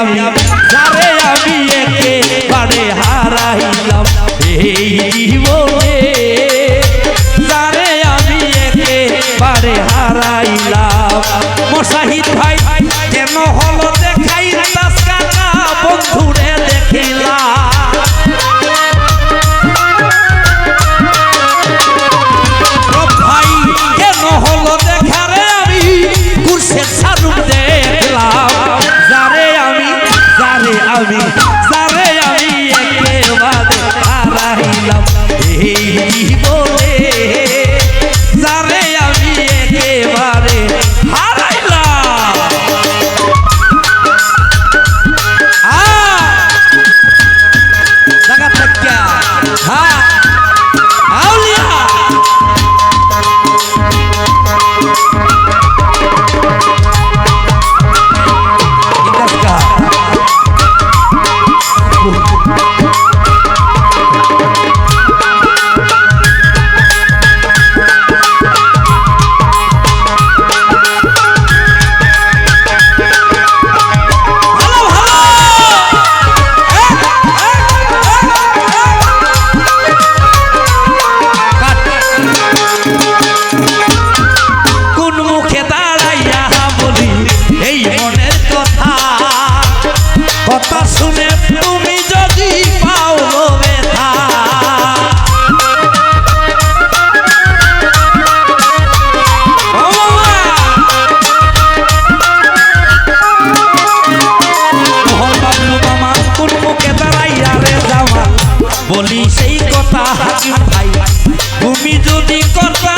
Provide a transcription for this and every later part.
আমি vivo. যদি করবা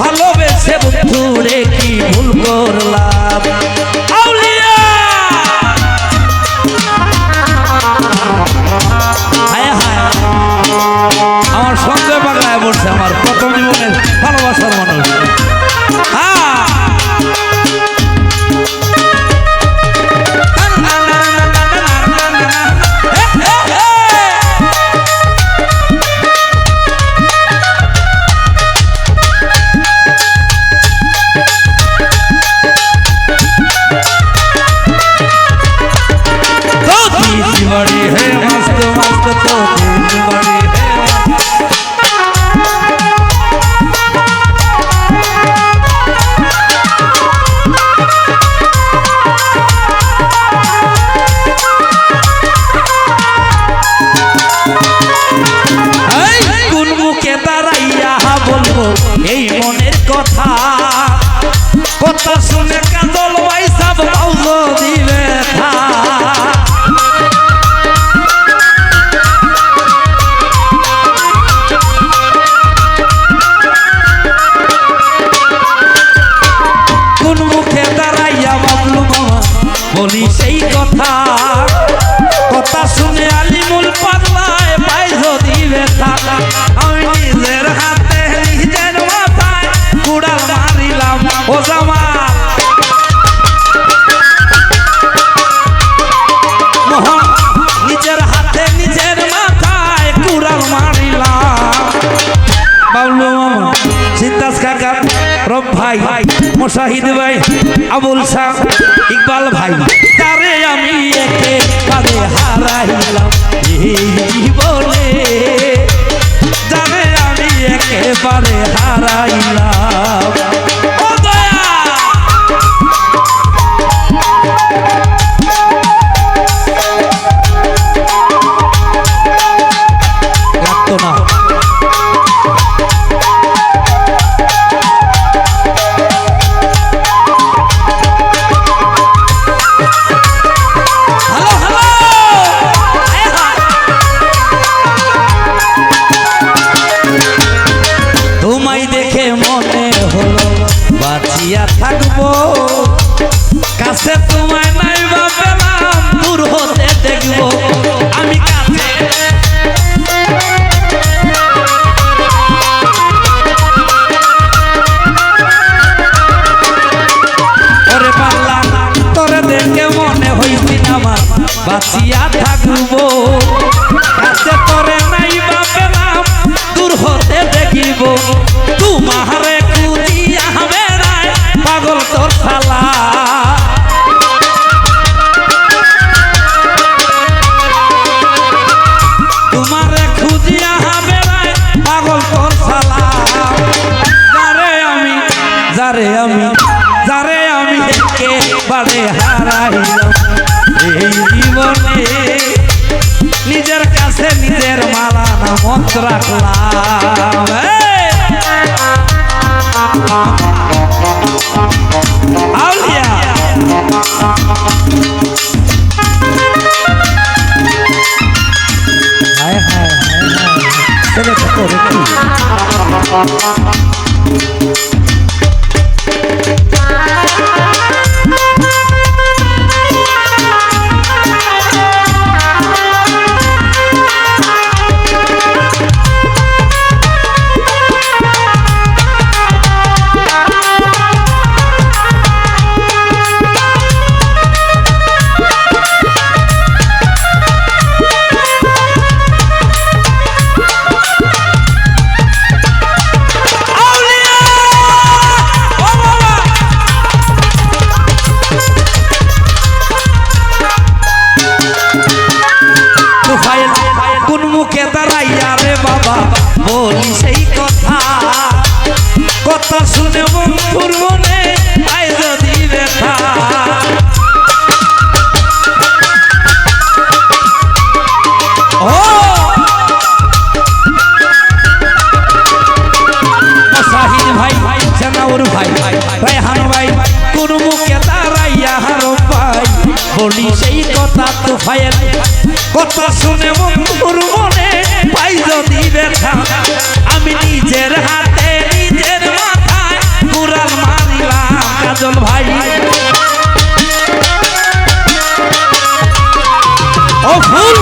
ভালোবেসে বন্ধুরে কি ভুল করলাম? আমার সঙ্গে বাংলায় বলছে আমার প্রথম জীবনের ভালোবাসার মানুষ। আবুল শাহ ইকবাল ভাই। তারে আমি একেবারে হারাইলাম এই জীবনে তারে আমি একেবারে হারাইলাম। বাঁচিয়া কাছে নিজের মালা না মত রাখলাম! আউলিয়া। হায় হায় মুখে দাঁড়াইয়া রে বাবা, বলি সেই কথা। কথা শুনে বন্ধুর মনে আই যদি ব্যথা। কথা শুনে সফল